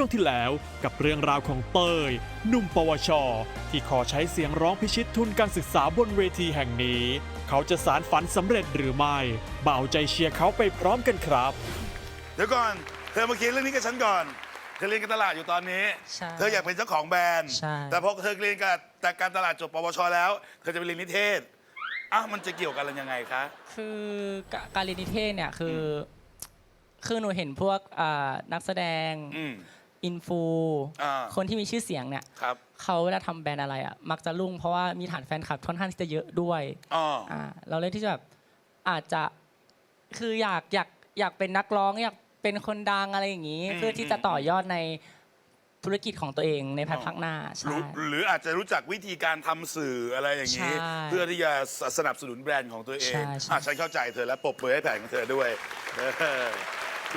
ช่วงที่แล้วกับเรื่องราวของเต้ยหนุ่มปวช ที่ขอใช้เสียงร้องพิชิตทุนการศึกษาบนเวทีแห่งนี้ เขาจะสารฝันสำเร็จหรือไม่เบาใจเชียร์เขาไปพร้อมกันครับ เดี๋ยวก่อน เธอมาคิดเรื่องนี้กับฉันก่อนเธอเรียนการตลาดอยู่ตอนนี้ ใช่เธออยากเป็นเจ้าของแบรนด์ ใช่ แต่พอเธอเรียนกับแต่การตลาดจบปวชแล้ว เธอจะไปเรียนนิเทศอ้าวมันจะเกี่ยวกันยังไงคะ คือกะการเรียนนิเทศเนี่ยคืออคือหนูเห็นพวกอ่านักแสดง อืม อินฟูอ่า คนที่มีชื่อเสียงเนี่ยครับเขาเวลาทำแบรนด์อะไรอะมักจะรุ่งเพราะว่ามีฐานแฟนคลับค่อนข้างที่จะเยอะด้วยอ๋ออ่าเราเลยที่จะแบบอาจจะคืออยากอยากอยากเป็นนักร้องอยากเป็นคนดังอะไรอย่างนี้ เพื่อที่จะต่อยอดในธุรกิจของตัวเองในภายภาคหน้าใช่รู้หรืออาจจะรู้จักวิธีการทำสื่ออะไรอย่างนี้ ใช่เพื่อที่จะสสนับสนุนแบรนด์ของตัวเองใช่ใช่ อะฉันเข้าใจเธอแล้วปรบมือให้แผนของเธอด้วยเออ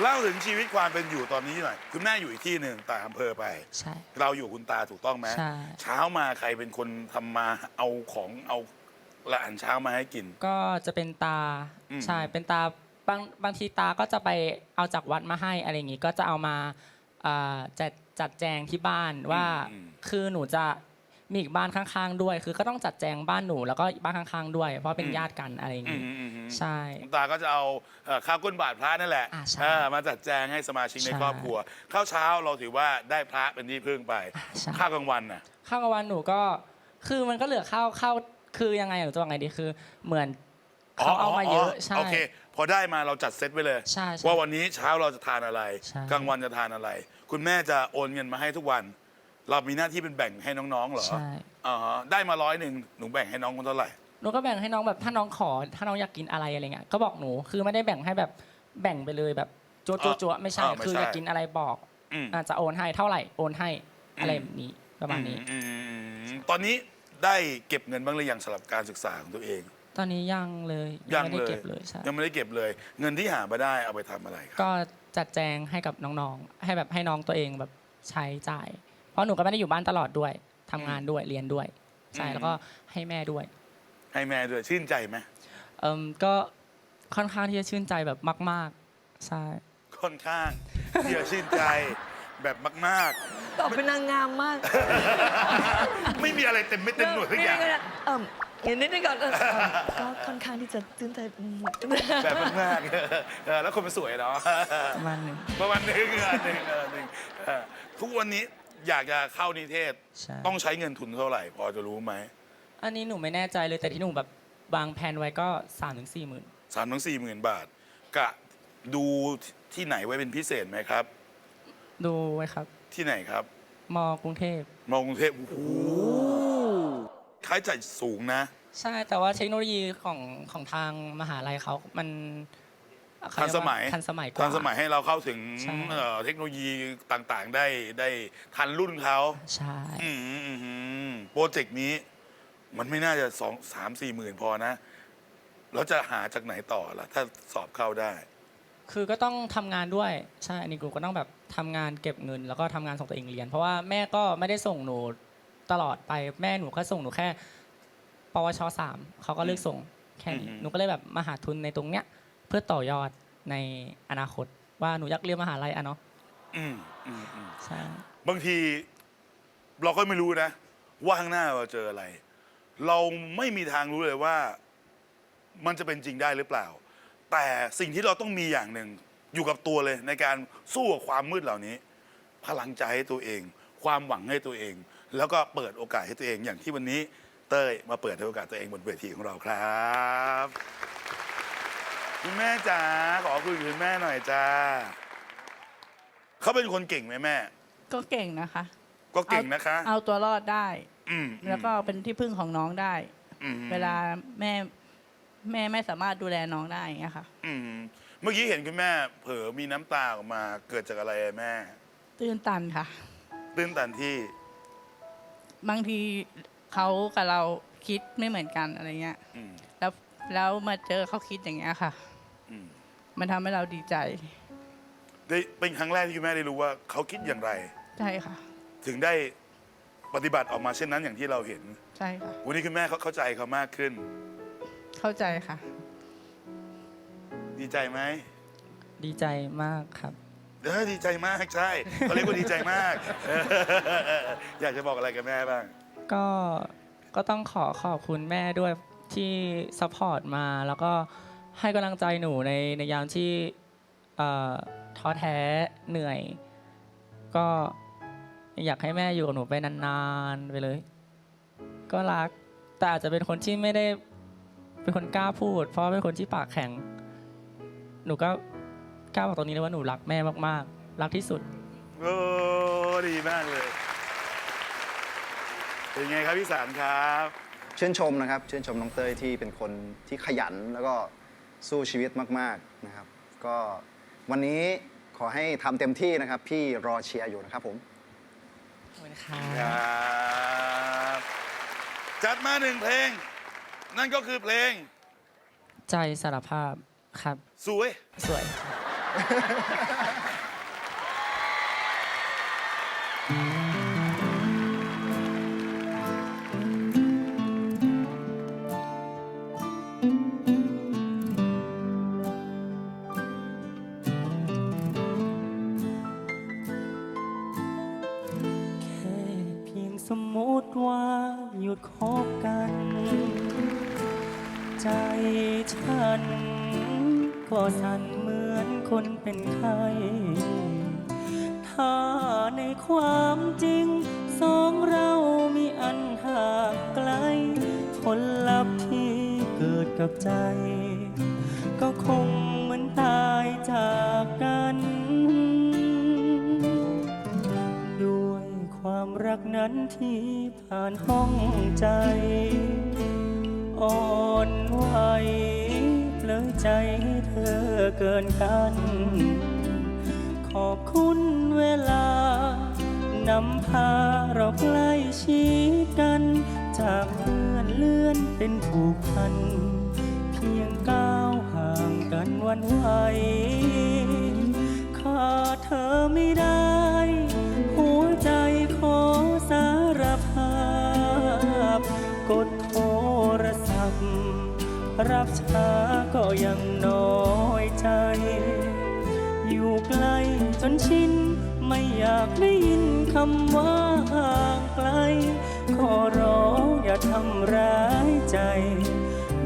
เล่าถึงชีวิตความเป็นอยู่ตอนนี้หน่อยคุณแม่อยู่อีกที่หนึ่งต่างอำเภอไป ใช่ เราอยู่คุณตาถูกต้องไหมใช่ เช้ามาใครเป็นคนทำมาเอาของเอาละอันเช้ามาให้กิน ก็จะเป็นตาอืม ใช่เป็นตาบางบางทีตาก็จะไปเอาจากวัดมาให้อะไรอย่างงี้ก็จะเอามาอ่าจัดจัดแจงที่บ้านว่า คือหนูจะ มีอีกบ้านข้างๆด้วย คือก็ต้องจัดแจงบ้านหนูแล้วก็บ้านข้างๆด้วย เพราะเป็นญาติกันอะไรอย่างอืมงี้อืมอืมอืมใช่ คุณตาก็จะเอาเอ่อข้าวก้นบาทพระนั่นแหละอ่าใช่เออมาจัดแจงให้สมาชิกในใช่ครอบครัว ข้าวเช้าเราถือว่าได้พระเป็นที่พึ่งไป ใช่ ข้าวกลางวันน่ะ ข้าวกลางวันหนูก็ คือมันก็เหลือข้าวข้าวคือยังไงหนูจะว่าไงดีคือ เหมือนเขาเอามาเยอะใช่ โอเค พอได้มาเราจัดเซตไว้เลย ใช่ใช่ว่าวันนี้เช้าเราจะทานอะไร ใช่กลางวันจะทานอะไร คุณแม่จะโอนเงินมาให้ทุกวัน เรามีหน้าที่เป็นแบ่งให้น้องๆเหรอใช่ อ่าฮะได้มาร้อยหนึ่งหนูแบ่งให้น้องคนเท่าไหร่ หนูก็แบ่งให้น้องแบบถ้าน้องขอ ถ้าน้องอยากกินอะไรอะไรเงี้ยก็บอกหนูคือไม่ได้แบ่งให้แบบแบ่งไปเลยแบบจัวจัวจัวไม่ใช่อ่าไม่ใช่คืออยากกินอะไรบอกอืมอาจจะโอนให้เท่าไหร่โอนให้อะไรอืมแบบนี้ประมาณนี้อืมอืมตอนนี้ได้เก็บเงินบ้างหรือยังสำหรับการศึกษาของตัวเองตอนนี้ยังเลยยังไม่ได้เลยเก็บเลยใช่ยังไม่ได้เก็บเลย เงินที่หามาได้เอาไปทำอะไรครับก็จัดแจงให้กับน้องๆ ให้แบบให้น้องตัวเองแบบใช้จ่าย เพราะหนูก็ไม่ได้อยู่บ้านตลอดด้วยทำงานด้วยเรียนด้วย ใช่อืมแล้วก็ให้แม่ด้วยให้แม่ด้วยชื่นใจไหมเอิมก็ค่อนข้างที่จะชื่นใจแบบมาก ๆ ใช่ ค่อนข้างที่จะชื่นใจแบบมาก ตอบเป็นนางงามมากๆ ไม่มีอะไรเต็มไม่เต็มหน่วยทุกอย่าง นี่ๆๆเอิ่มเห็นนิดนึงก่อนเออก็ค่อนข้างที่จะตื่นใจอืมแบบมากๆเออแล้วคนมันสวยเนาะ ประมาณหนึง ประมาณหนึงเออหนึ่งเออหนึ่งเออทุกวันนี้ อยากจะเข้านิเทศ ใช่ ต้องใช้เงินทุนเท่าไหร่ พอจะรู้ไหมอันนี้หนูไม่แน่ใจเลยแต่ที่หนูแบบวางแผนไว้ก็3ามถึงสี่หมื่นสามถึงสี่หมื่นบาท กะดูที่ไหนไว้เป็นพิเศษไหมครับ ดูไว้ครับ ที่ไหนครับ มกรุงเทพ มองกรุงเทพโอ้โหค่าใช้จ่ายสูงนะ ใช่แต่ว่าเทคโนโลยีของของทางมหาลัยเขา มันเขา ทันเรีกสว่ามัยทันสมัยกว่า ทันสมัยให้เราเข้าถึงใช่ เอ่อเทคโนโลยีต่างๆ ได้ได้ทันรุ่นเขาใช่อืมอืมอืมโปรเจกต์นี้ มันไม่น่าจะสองสามสี่หมื่นพอนะ แล้วจะหาจากไหนต่อล่ะ ถ้าสอบเข้าได้ คือก็ต้องทำงานด้วยใช่อันนี้กูก็ต้องแบบทำงานเก็บเงิน แล้วก็ทำงานส่งตัวเองเรียน เพราะว่าแม่ก็ไม่ได้ส่งหนูตลอดไปแม่หนูก็ส่งหนูแค่ปวชสามเขาก็เลือกส่งแค่นี้อืม หนูก็เลยแบบมาหาทุนในตรงเนี้ยเพื่อต่อยอดในอนาคต ว่าหนูอยากเรียนมหาลัยอะเนาะอืมอืมอืมใช่บางทีเราก็ไม่รู้นะ ว่าข้างหน้าเราเจออะไร เราไม่มีทางรู้เลยว่า มันจะเป็นจริงได้หรือเปล่า แต่สิ่งที่เราต้องมีอย่างหนึ่ง อยู่กับตัวเลยในการสู้กับความมืดเหล่านี้ พลังใจให้ตัวเอง ความหวังให้ตัวเอง แล้วก็เปิดโอกาสให้ตัวเอง อย่างที่วันนี้เต้ยมาเปิดให้โอกาสตัวเองบนเวทีของเราครับ คุณแม่จ๋าขอคุยกับคุณแม่หน่อยจ้าเขาเป็นคนเก่งไหมแม่ ก็เก่งนะคะก็เก่งนะคะ เอาตัวรอดได้ อืมแล้วก็เป็นที่พึ่งของน้องได้ อืมเวลาแม่แม่ไม่สามารถดูแลน้องได้อย่างเงี้ยค่ะ อืมเมื่อกี้เห็นคุณแม่ เผลอมีน้ำตาออกมา เกิดจากอะไรอะแม่ ตื้นตันค่ะ ตื้นตันที่ บางทีเขากับเราคิดไม่เหมือนกันอะไรเงี้ย อืม แล้วแล้วมาเจอเขาคิดอย่างเงี้ยค่ะอื มมันทำให้เราดีใจ ได้เป็นครั้งแรกที่คุณแม่ได้รู้ว่าเขาคิดอย่างไร ใช่ค่ะ ถึงได้ปฏิบัติออกมาเช่นนั้นอย่างที่เราเห็น ใช่ค่ะ วันนี้คุณแม่เขาเข้าใจเขามากขึ้น เข้าใจค่ะ ดีใจไหมดีใจมากครับ เออดีใจมากใช่เขาเรียกว่าดีใจมากเอออยากจะบอกอะไรกับแม่บ้าง ก็ก็ต้องขอขอบคุณแม่ด้วยที่ซัพพอร์ตมา แล้วก็ ให้กำลังใจหนูในในยามที่เอ่อท้อแท้เหนื่อย ก็อยากให้แม่อยู่กับหนูไปนานๆไปเลย ก็รักแต่อาจจะเป็นคนที่ไม่ได้เป็นคนกล้าพูด เพราะเป็นคนที่ปากแข็ง หนูก็กล้าบอกตรงนี้เลยว่าหนูรักแม่มากๆ รักที่สุดโอ้ดีมากเลยเป็นไงครับพี่สารครับ ชื่นชมนะครับ ชื่นชมน้องเต้ยที่เป็นคนที่ขยันแล้วก็ สู้ชีวิตมากๆนะครับ ก็วันนี้ขอให้ทำเต็มที่นะครับ พี่รอเชียร์อยู่นะครับผม ขอบคุณค่ะ ครับจัดมาหนึ่งเพลง นั่นก็คือเพลงใจสารภาพครับ สวย สวย ก็สั่นเหมือนคนเป็นไข้ถ้าในความจริง สองเรามีอันห่างไกล ผลลัพธ์ที่เกิดกับใจ ก็คงเหมือนตายจากกัน ด้วยความรักนั้นที่ผ่านห้องใจ อ่อนไหวเปลยใจ อเกินกัน ขอบคุณเวลานำพาเราใกล้ชิดกัน จากเพื่อนเลื่อนเป็นผูกพัน เพียงก้าวห่างกันวันไหวขาดเธอไม่ได้ หัวใจขอสารภาพ กดโทรศัพท์ รับช้าก็ยังน้อย ใจ อยู่ไกลจนชิน ไม่อยากได้ยินคำว่าห่างไกล ขอร้องอย่าทำร้ายใจ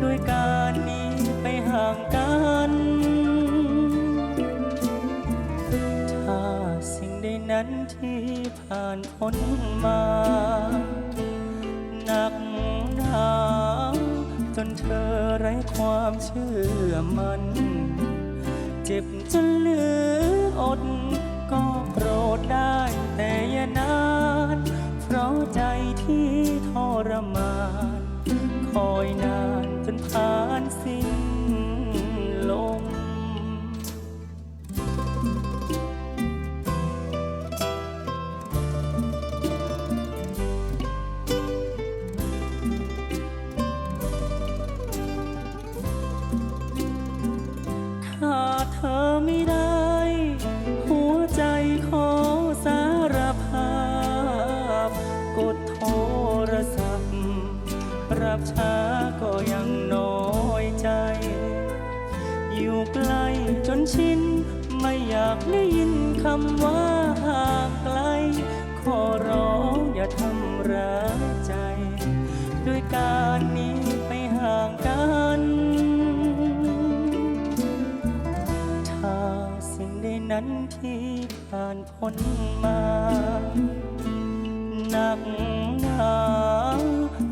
ด้วยการนี้ไปห่างกันถ้าสิ่งใดนั้นที่ผ่านพ้นมาหนักหนาจนเธอไร้ความเชื่อมัน เจ็บจนเหลืออดก็โกรธได้ ชิน ไม่อยากได้ยินคำว่าห่างไกล ขอร้องอย่าทำร้ายใจ ด้วยการหนี้ไปห่างกันถ้าสิ่งใดนั้นที่ผ่านพ้นมาหนักหนา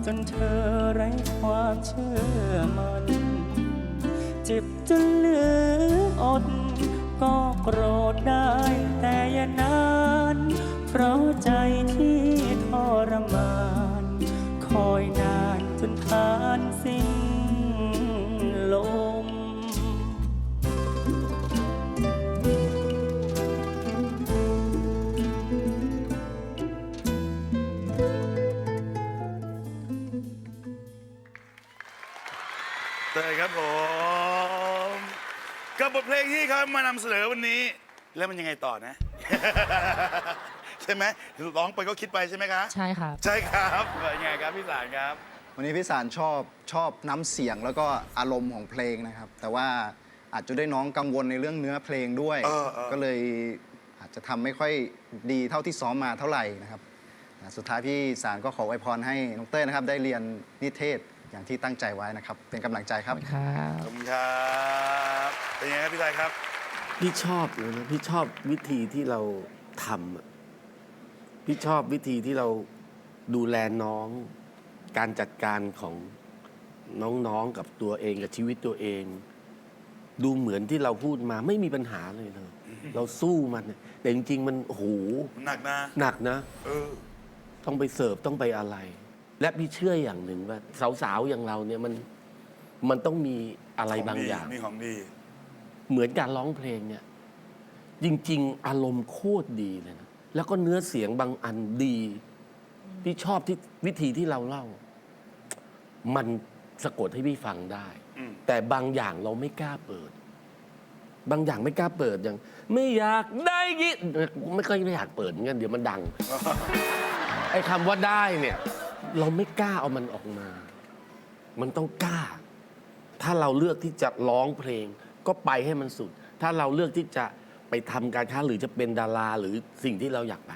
จนเธอไร้ความเชื่อมัน เจ็บจนเหลืออด ก็โกรธได้แต่อย่านาน เพราะใจที่ทรมาน คอยนานจนผ่านสิ้นลม เตยครับผม กับบทเพลงที่เขามานำเสนอวันนี้ แล้วมันยังไงต่อนะ ใช่ไหมร้องไปก็คิดไปใช่ไหมคะใช่ครับ ใช่ครับเป็นไงครับพี่สารครับ วันนี้พี่สารชอบชอบน้ำเสียงแล้วก็อารมณ์ของเพลงนะครับ แต่ว่าอาจจะได้น้องกังวลในเรื่องเนื้อเพลงด้วย เออเออ ก็เลยจะทำไม่ค่อยดีเท่าที่ซ้อมมาเท่าไหร่นะครับอ่าสุดท้ายพี่สารก็ขออวยพรให้น้องเต้ยนะครับ ได้เรียนนิเทศ อย่างที่ตั้งใจไว้นะครับ เป็นกำลังใจครับ ครับขอบคุณครับเป็นไงครับพี่ไทยครับ พี่ชอบเลยนะพี่ชอบวิธีที่เราทำอะพี่ชอบวิธีที่เราดูแลน้อง การจัดการของน้องๆกับตัวเองกับชีวิตตัวเอง ดูเหมือนที่เราพูดมาไม่มีปัญหาเลยเลยเราสู้มันเนี่ยแต่จริงๆ มันโอ้โหหนักนะ หนักนะ เออ ต้องไปเสิร์ฟต้องไปอะไร และพี่เชื่ออย่างหนึ่งว่า สาวๆอย่างเราเนี่ยมันมันต้องมีอะไรบางอย่าง มีของดี เหมือนการร้องเพลงเนี่ย จริง ๆ อารมณ์โคตรดีเลยนะแล้วก็เนื้อเสียงบางอันดี พี่ชอบที่วิธีที่เราเล่า มันสะกดให้พี่ฟังได้อืมแต่บางอย่างเราไม่กล้าเปิด บางอย่างไม่กล้าเปิดอย่าง ไม่อยากได้ยินไม่ค่อยไม่อยากเปิดเหมือนกันเดี๋ยวมันดัง ไอ้คำว่าได้เนี่ย เราไม่กล้าเอามันออกมา มันต้องกล้า ถ้าเราเลือกที่จะร้องเพลง ก็ไปให้มันสุด ถ้าเราเลือกที่จะไปทำการค้าหรือจะเป็นดาราหรือสิ่งที่เราอยากไป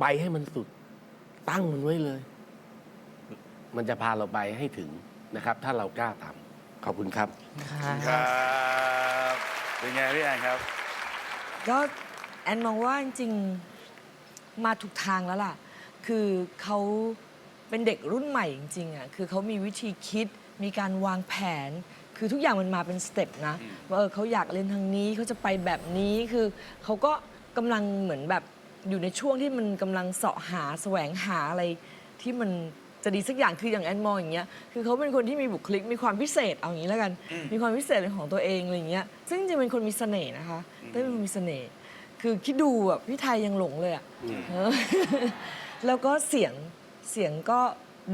ไปให้มันสุด ตั้งมันไว้เลย มันจะพาเราไปให้ถึงนะครับ ถ้าเรากล้าทำขอบคุณครับ ครับ เป็นไงพี่แอนครับ ก็แอนมองว่าจริงๆมาถูกทางแล้วล่ะ คือเขา เป็นเด็กรุ่นใหม่จริงๆอะคือเขามีวิธีคิดมีการวางแผน คือทุกอย่างมันมาเป็นสเต็ปนะว่าเออเขาอยากเรียนทางนี้เขาจะไปแบบนี้คือเขาก็กำลังเหมือนแบบอยู่ในช่วงที่มันกำลังเสาะหาแสวงหาอะไรที่มันจะดีสักอย่างคืออย่างแอนมองอย่างเงี้ยคือเขาเป็นคนที่มีบุคลิกมีความพิเศษเอาอย่างนี้แล้วกัน มีความพิเศษเป็นของตัวเองอะไรอย่างเงี้ยซึ่งจริงๆเป็นคนมีเสน่ห์นะคะเต้ยเป็นคนมีเสน่ห์ คือคิดดูอะพี่ไทยยังหลงเลยอะเออ แล้วก็เสียง เสียงก็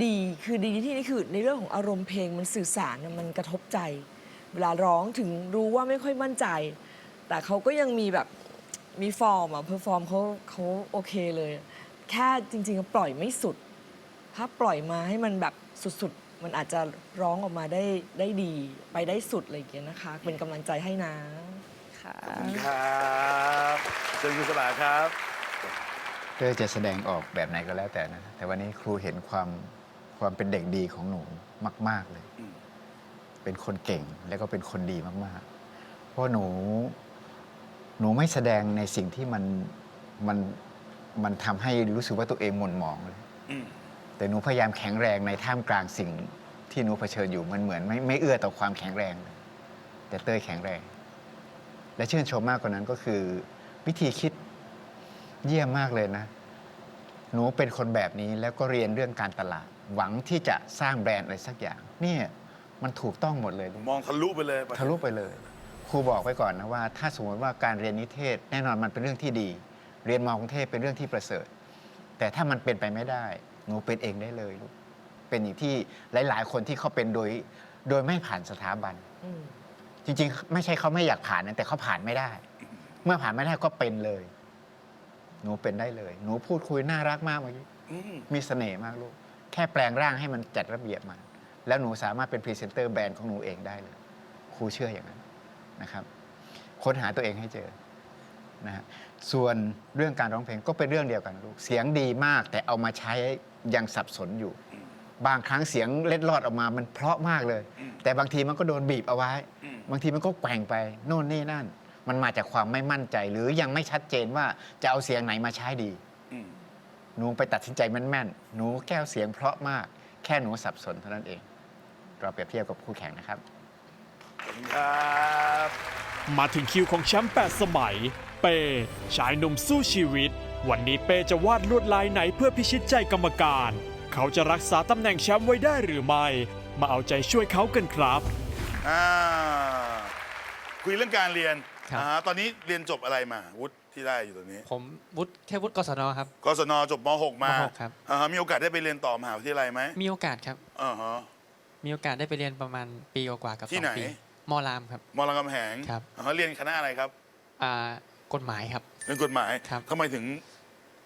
ดีคือดีที่นี่คือในเรื่องของอารมณ์เพลงมันสื่อสารน่ะมันกระทบใจ เวลาร้องถึงรู้ว่าไม่ค่อยมั่นใจ แต่เขาก็ยังมีแบบมีฟอร์มอะเพอร์ฟอร์มเขาเขาโอเคเลย แค่จริงๆปล่อยไม่สุด ถ้าปล่อยมาให้มันแบบสุดๆ มันอาจจะร้องออกมาได้ได้ดีไปได้สุดอะไรอย่างเงี้ยนะคะ เป็นกำลังใจให้นะค่ะครับเชิญคุณสลาครับ เต้ยจะแสดงออกแบบไหนก็แล้วแต่นะ แต่วันนี้ครูเห็นความความเป็นเด็กดีของหนูมาก ๆเลยอืมเป็นคนเก่งแล้วก็เป็นคนดีมากๆ เพราะหนู หนูไม่แสดงในสิ่งที่มันมันมันทำให้รู้สึกว่าตัวเองหม่นหมองเลยอืมแต่หนูพยายามแข็งแรงในท่ามกลางสิ่งที่หนูเผชิญอยู่มันเหมือนไม่ไม่เอื้อต่อความแข็งแรงเลยแต่เต้ยแข็งแรง และชื่นชมมากกว่านั้นก็คือ วิธีคิด เยี่ยมมากเลยนะ หนูเป็นคนแบบนี้แล้วก็เรียนเรื่องการตลาด หวังที่จะสร้างแบรนด์อะไรสักอย่าง เนี่ยมันถูกต้องหมดเลยลูกมองทะลุไปเลยทะลุไปเลย ครูบอกไว้ก่อนนะว่า ถ้าสมมติว่าการเรียนนิเทศ แน่นอนมันเป็นเรื่องที่ดี เรียนมอกรุงเทพเป็นเรื่องที่ประเสริฐ แต่ถ้ามันเป็นไปไม่ได้ หนูเป็นเองได้เลยลูกเป็นอย่างที่หลาย ๆ คนที่เขาเป็นโดยโดยไม่ผ่านสถาบันอืมจริง ๆ ไม่ใช่เขาไม่อยากผ่านนะแต่เขาผ่านไม่ได้ เมื่อผ่านไม่ได้ก็เป็นเลย หนูเป็นได้เลย หนูพูดคุยน่ารักมากเมื่อกี้อืมมีเสน่ห์มากลูก แค่แปลงร่างให้มันจัดระเบียบมาแล้วหนูสามารถเป็นพรีเซนเตอร์แบรนด์ของหนูเองได้เลย ครูเชื่ออย่างนั้นนะครับค้นหาตัวเองให้เจอนะฮะส่วนเรื่องการร้องเพลงก็เป็นเรื่องเดียวกันลูก เสียงดีมากแต่เอามาใช้ยังสับสนอยู่ บางครั้งเสียงเล็ดลอดออกมามันเพราะมากเลยอืมแต่บางทีมันก็โดนบีบเอาไว้อืมบางทีมันก็แกว่งไปโน่นนี่นั่น มันมาจากความไม่มั่นใจ หรือยังไม่ชัดเจนว่าจะเอาเสียงไหนมาใช้ดีอืมหนูไปตัดสินใจแม่นๆ หนูแก้วเสียงเพราะมาก แค่หนูสับสนเท่านั้นเอง เราเปรียบเทียบกับคู่แข่งนะครับขอบคุณครับมาถึงคิวของแชมป์8สมัย เป้ชายหนุ่มสู้ชีวิต วันนี้เป้จะวาดลวดลายไหนเพื่อพิชิตใจกรรมการ เขาจะรักษาตำแหน่งแชมป์ไว้ได้หรือไม่ มาเอาใจช่วยเขากันครับอ่าคุยเรื่องการเรียน ครับ อ่าตอนนี้เรียนจบอะไรมา วุฒิที่ได้อยู่ตอนนี้ผมวุฒิแค่วุฒิกศนครับ กศนจบม .6 มามหกครับ อ่าฮะมีโอกาสได้ไปเรียนต่อมหาวิทยาลัยไหมมีโอกาสครับ อ่าฮะ มีโอกาสได้ไปเรียนประมาณปีกว่าๆกับที่สองไหน ปีมอรามครับมรามคำแหงครับ อ่าฮะเรียนคณะอะไรครับอ่ากฎหมายครับ เรียนกฎหมายครับ ทำไมถึง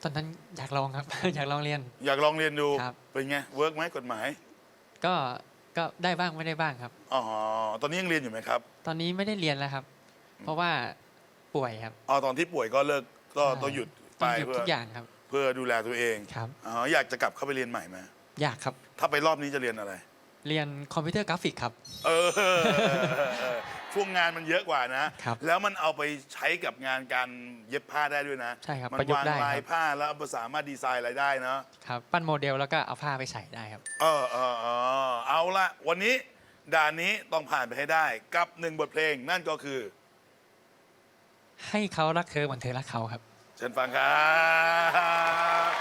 ตอนนั้นอยากลองครับ อยากลองเรียน อยากลองเรียนดู ครับ เป็นไงเวิร์กไหมกฎหมายก็ก็ได้บ้างไม่ได้บ้างครับ อ๋อตอนนี้ยังเรียนอยู่ไหมครับ ตอนนี้ไม่ได้เรียนแล้วครับ เพราะว่าป่วยครับอ๋อตอนที่ป่วยก็เลิกต้องใช่ต้องหยุดต้ไปองหยุดเพื่ทุอกอย่างครับ เพื่อดูแลตัวเองครับ อ๋ออยากจะกลับเข้าไปเรียนใหม่ไหมอยากครับ ถ้าไปรอบนี้จะเรียนอะไร เรียนคอมพิวเตอร์กราฟิกครับ เออช่วงงานมันเยอะกว่านะ ครับแล้วมันเอาไปใช้กับงานการเย็บผ้าได้ด้วยนะใช่ครับมันประยุกต์วางได้ครับลายผ้าแล้วสามารถดีไซน์อะไรได้เนาะ ครับปั้นโมเดลแล้วก็เอาผ้าไปใส่ได้ครับ เออเออเออเอาละวันนี้ด่านนี้ต้องผ่านไปให้ได้กับหนึ่งบทเพลงนั่นก็คือ ให้เขารักเธอเหมือนเธอรักเขาครับ เชิญฟังครับ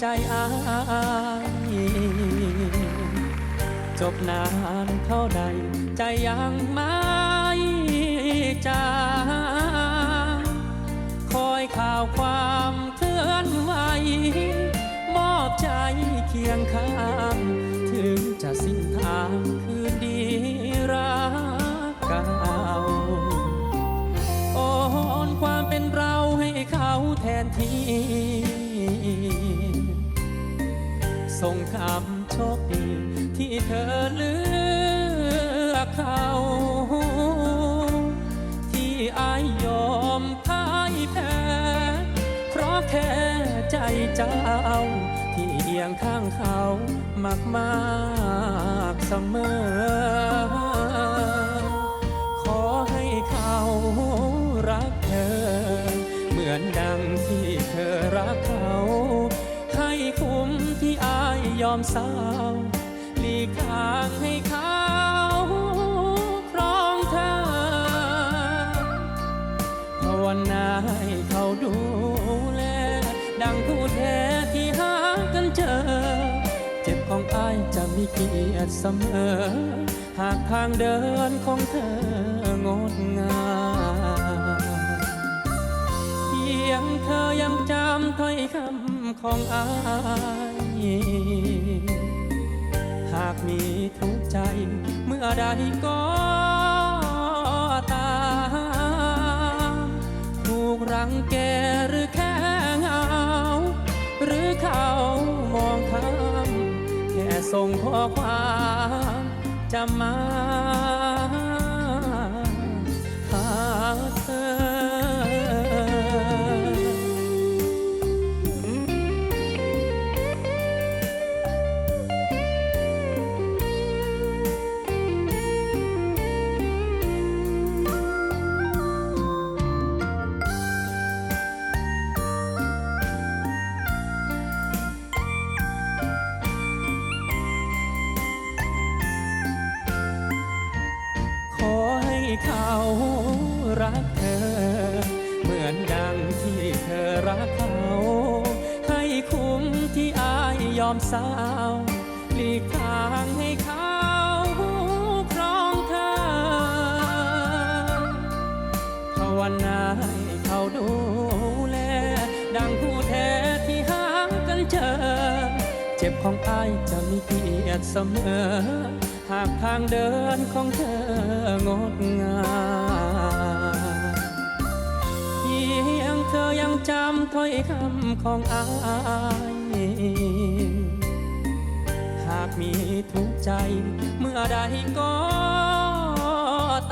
ใจอายจบนานเท่าใด ใจยังไม่จางคอยข่าวความเคลื่อนไหว มอบใจเคียงข้าง ส่งคำโชคดี ที่เธอเลือกเขา ที่อายยอมพ่ายแพ้ เพราะแค่ใจเจ้า ที่เอียงข้างเขามากมากเสมอ ขอให้เขา อมสาวหลีกทางให้เขาครองเธอภาวนาให้เขาดูแล ดังผู้แท้ที่หากันเจอ เจ็บของอายจะมีเกียรติเสมอ หากทางเดินของเธองดงามเพียงเธอยังจำถ้อยคำของอายหากมีทุกใจเมื่อใดก็ตามถูกรังแกหรือแค่เหงา หรือเขามองข้ามแค่ส่งข้อความจะมา เขารักเธอ เหมือนดังที่เธอรักเขา ให้คุ้มที่อายยอมสาวหลีกทางให้เขาครองเธอภาวนาให้เขาดูแล ดังผู้แท้ที่หากันเจอ เจ็บของอายจะมีเกียรติเสมอ หากทางเดินของเธองดงามเพียงเธอยังจำถ้อยคำของอายหากมีทุกใจเมื่อใดก็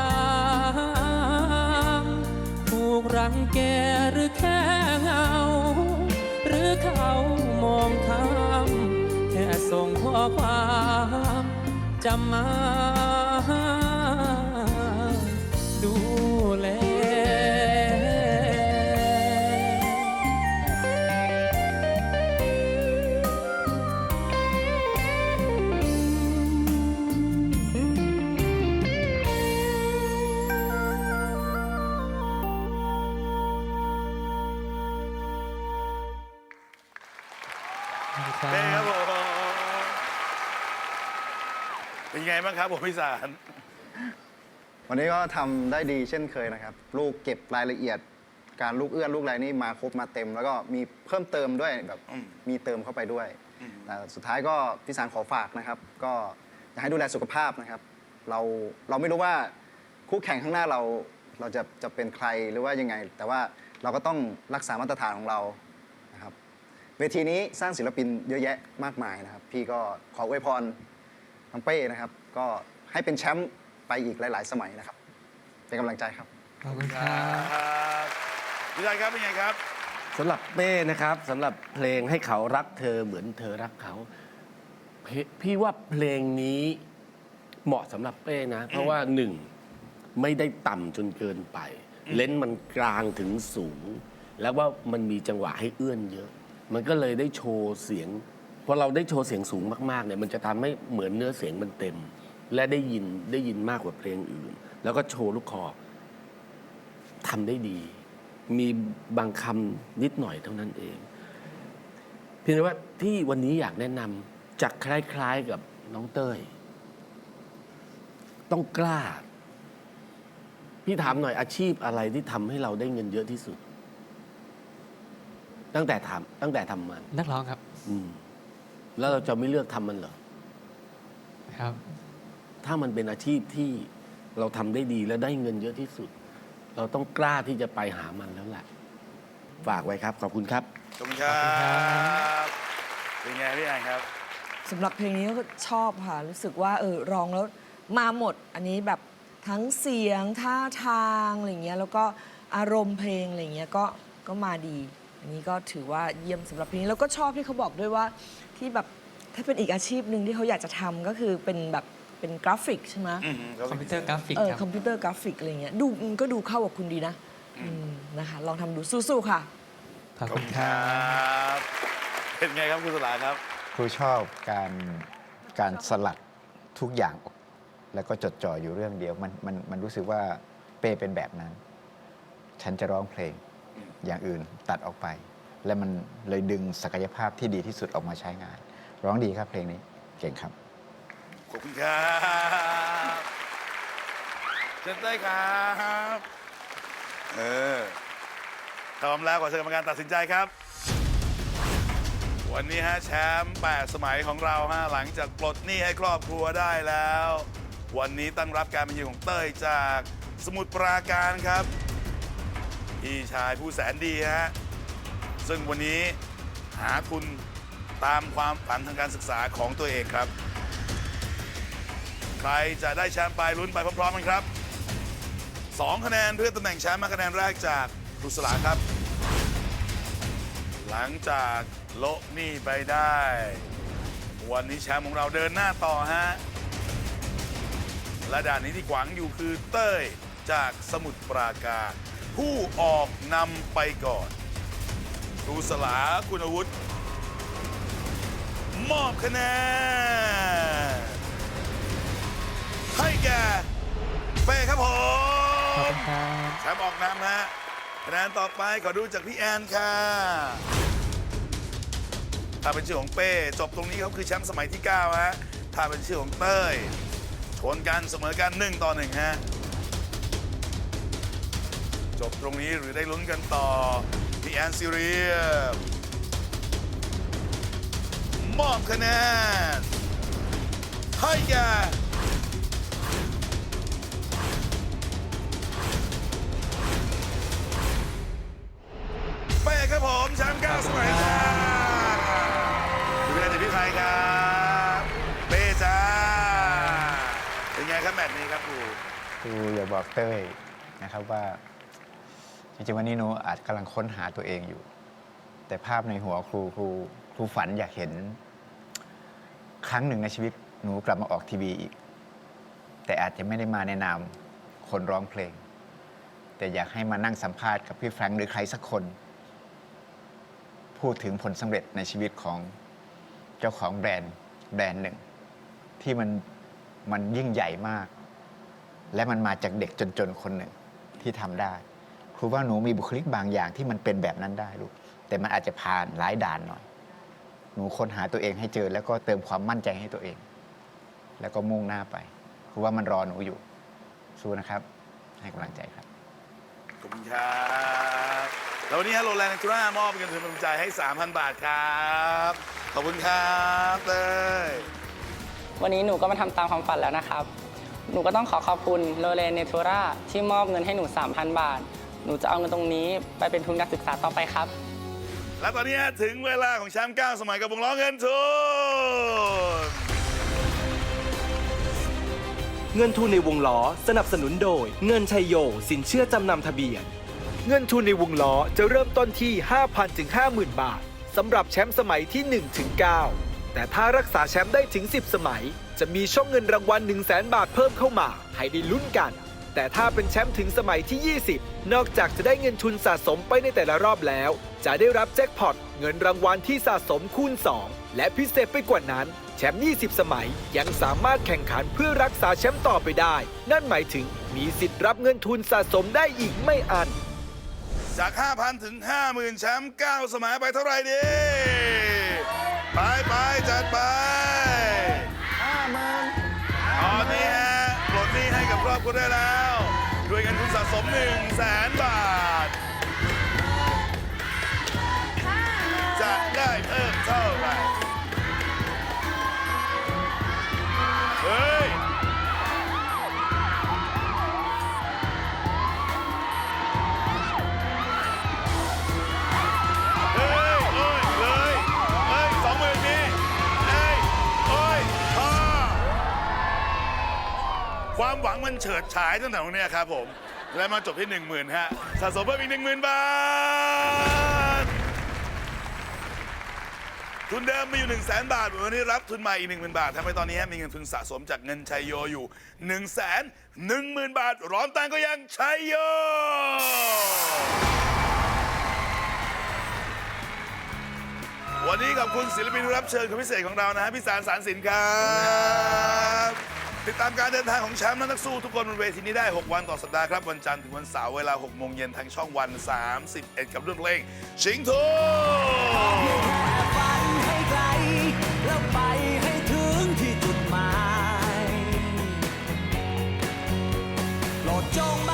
ตามถูกรังแกหรือแค่เหงา หรือเขามองข้ามแค่ส่งข้อความ จะมา ไงบ้างครับผมพิสาร วันนี้ก็ทำได้ดีเช่นเคยนะครับ ลูกเก็บรายละเอียด การลูกเอื้อนลูกอะไรนี่มาครบมาเต็ม แล้วก็มีเพิ่มเติมด้วยแบบอืม มีเติมเข้าไปด้วยอืมแต่สุดท้ายก็พี่สารขอฝากนะครับ ก็อยากให้ดูแลสุขภาพนะครับ เราเราไม่รู้ว่าคู่แข่งข้างหน้าเราเราจะจะเป็นใครหรือว่ายังไง แต่ว่าเราก็ต้องรักษามาตรฐานของเรานะครับ เวทีนี้สร้างศิลปินเยอะแยะมากมายนะครับ พี่ก็ขออวยพร น้องเป้นะครับ ก็ให้เป็นแชมป์ไปอีกหลาย ๆ สมัยนะครับ เป็นกำลังใจครับ ขอบคุณคครับรับพี่ชายครับเป็นไงครับ สำหรับเป้นะครับสำหรับเพลงให้เขารักเธอเหมือนเธอรักเขาเพพี่ว่าเพลงนี้เหมาะสำหรับเป้นะ เพราะว่าหนึ่งไม่ได้ต่ำจนเกินไป เลนส์มันกลางถึงสูง แล้วว่ามันมีจังหวะให้เอื้อนเยอะ มันก็เลยได้โชว์เสียง พอเราได้โชว์เสียงสูงมากๆเนี่ยมันจะทำให้เหมือนเนื้อเสียงมันเต็ม และได้ยินได้ยินมากกว่าเพลงอื่น แล้วก็โชว์ลูกคอทำได้ดี มีบางคำนิดหน่อยเท่านั้นเอง เพียงแต่ว่าที่วันนี้อยากแนะนำจะคล้ายๆกับน้องเต้ย ต้องกล้า พี่ถามหน่อยอาชีพอะไรที่ทำให้เราได้เงินเยอะที่สุด ตั้งแต่ทำตั้งแต่ทำมันนักร้องครับ อืม แล้วเราจะไม่เลือกทำมันเหรอครับ ถ้ามันเป็นอาชีพที่เราทำได้ดีและได้เงินเยอะที่สุด เราต้องกล้าที่จะไปหามันแล้วแหละฝากไว้ครับขอบคุณครับขอบคุณครับเป็นไงพี่แอนครับสำหรับเพลงนี้ก็ชอบค่ะ รู้สึกว่าเออร้องแล้วมาหมด อันนี้แบบทั้งเสียงท่าทางอะไรเงี้ยแล้วก็อารมณ์เพลงอะไรเงี้ยก็ก็มาดี อันนี้ก็ถือว่าเยี่ยมสำหรับเพลงนี้แล้วก็ชอบที่เขาบอกด้วยว่าที่แบบถ้าเป็นอีกอาชีพหนึ่งที่เขาอยากจะทำก็คือเป็นแบบเป็นกราฟิกใช่ไหมอืมครับคอมพิวเตอร์กราฟิกเออครับคอมพิวเตอร์กราฟิกอะไรเงี้ยดูมันก็ดูเข้ากับคุณดีนะอืมนะคะลองทำดูสู้ๆค่ะ ขอบขอบคุคุณณคครัรับบเป็นไงครับคุณสลาครับ ครูชอบการการสลัดทุกอย่างออกแล้วก็จดจ่ออยู่เรื่องเดียว มันมันมันรู้สึกว่าเป้เป็นแบบนั้น ฉันจะร้องเพลง อย่างอื่นตัดออกไป และมันเลยดึงศักยภาพที่ดีที่สุดออกมาใช้งาน ร้องดีครับเพลงนี้เก่งครับขอบคุณครับเชิญได้ครับเออพร้อมแล้วขอเชิญกรรมการตัดสินใจครับ วันนี้ฮะแชมป์8สมัยของเราฮะหลังจากปลดหนี้ให้ครอบครัวได้แล้ว วันนี้ตั้งรับการมาเยือนของเต้ยจากสมุทรปราการครับ พี่ชายผู้แสนดีฮะ ซึ่งวันนี้หาทุนตามความฝันทางการศึกษาของตัวเองครับ ใครจะได้แชมป์ไปลุ้นไปพร้อมๆกันครับ 2 คะแนนเพื่อตำแหน่งแชมป์มาคะแนนแรกจากครุสลาครับ หลังจากโละนี่ไปได้ วันนี้แชมป์ของเราเดินหน้าต่อฮะและด่านนี้ที่ขวางอยู่คือเต้ยจากสมุทรปราการ ผู้ออกนำไปก่อนครูสลาคุณอาวุธมอบคะแนนให้แก่เป้ครับผขอบมคุณครับแชมป์ออกนำฮะคะแนนต่อไปขอดูจากพี่แอนค่ะ ถ้าเป็นชื่อของเป้ จบตรงนี้เขาคือแชมป์สมัยที่ 9 ฮะ ถ้าเป็นชื่อของเต้ยชนกันเสมอกัน1ต่อ1ฮะ จบตรงนี้หรือได้ลุ้นกันต่อพี่แอนซิเรียมมอบคะแนนให้แก่เป้ครับผมแชมป์เก้าสมัยจ้าดูแลจากพี่ไทยครับเป้จ้าเป็นไงครับแมตช์นี้ครับครูครูอย่าบอกเต้ยนะครับว่า จริงๆวันนี้หนูอาจกำลังค้นหาตัวเองอยู่ แต่ภาพในหัวครูครูครูฝันอยากเห็น ครั้งหนึ่งในชีวิตหนูกลับมาออกทีวีอีก แต่อาจจะไม่ได้มาในนามคนร้องเพลง แต่อยากให้มานั่งสัมภาษณ์กับพี่แฟรงค์หรือใครสักคน พูดถึงผลสำเร็จในชีวิตของเจ้าของแบรนด์แบรนด์หนึ่ง ที่มันมันยิ่งใหญ่มาก และมันมาจากเด็กจนๆคนหนึ่งที่ทำได้ รูว่าหนูมีบุคลิกบางอย่างที่มันเป็นแบบนั้นได้ลูก แต่มันอาจจะผ่านหลายด่านหน่อย หนูค้นหาตัวเองให้เจอ แล้วก็เติมความมั่นใจให้ตัวเอง แล้วก็มุ่งหน้าไปครูว่ามันรอหนูอยู่ สู้นะครับ ให้กำลังใจครับ ขอบคุณครับแล้ววันนี้ฮะโรแลนด์ทูร่ามอบเงินทุนกำลังใจให้ 3,000 บาทครับ ขอบคุณครับเต้ยวันนี้หนูก็มาทำตามความฝันแล้วนะครับ หนูก็ต้องขอขอบคุณโรเลนเนทูราที่มอบเงินให้หนู 3,000 บาท หนูจะเอาเงินตรงนี้ไปเป็นทุนการศึกษาต่อไปครับ และตอนนี้ถึงเวลาของแชมป์9สมัยกับวงล้อเงินทุน เงินทุนในวงล้อสนับสนุนโดย เงินชัยโย สินเชื่อจำนำทะเบียน เงินทุนในวงล้อจะเริ่มต้นที่ 5,000 ถึง 50,000 บาทสำหรับแชมป์สมัยที่1ถึง9แต่ถ้ารักษาแชมป์ได้ถึง 10 สมัย จะมีช่องเงินรางวัล1 0 0 0 0แบาทเพิ่มเข้ามา ให้ได้ลุ้นกัน แต่ถ้าเป็นแชมป์ถึงสมัยที่ 20 นอกจากจะได้เงินทุนสะสมไปในแต่ละรอบแล้ว จะได้รับแจ็คพอตเงินรางวัลที่สะสมคูณ 2 และพิเศษไปกว่านั้น แชมป์ 20 สมัยยังสามารถแข่งขันเพื่อรักษาแชมป์ต่อไปได้ นั่นหมายถึงมีสิทธิ์รับเงินทุนสะสมได้อีกไม่อัน จาก 5,000 ถึง 50,000 แชมป์ 9 สมัยไปเท่าไหร่ดี ไปไปจัดไปตอนนี้ฮะปลดห นี้ให้กับครอบครัวได้แล้ว ด้วยเงินทุนสะสม1 0 0 0 0แสนบาท ความหวังมันเฉิดฉายตั้งแต่ตรงเนี้ยครับผม และมาจบที่ 1 0,000ฮะสะสมเพิ่มอีก10,000 บาท ทุนเดิมมีอยู่ 1 0 0 0 0แบาท วันนี้รับทุนใหม่อีก 10,000 บาททำให้ตอนนี้มีเงินทุนสะสมจากเงินชัยโยอยู่ 1 1 0 0 0 0 บาท ร้อนตังก็ยังชัยโย วันนี้ขอบคุณศิลปินรับเชิญคนพิเศษของเรานะฮะพี่สารสารสินครับ ติดตามการเดินทางของแชมป์และนักสู้ทุกคนบนเวทีนี้ได้ 6 วันต่อสัปดาห์ครับ วันจันทร์ถึงวันเสาร์เวลา 6 โมงเย็นทางช่องวัน 31 กับเรื่องเพลงชิงทุนให้ไกลแล้วไปให้ถึงม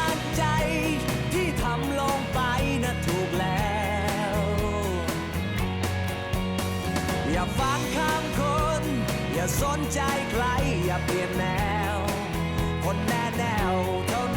า สนใจใครอย่าเปลี่ยนแนว คนแน่แนวเท่า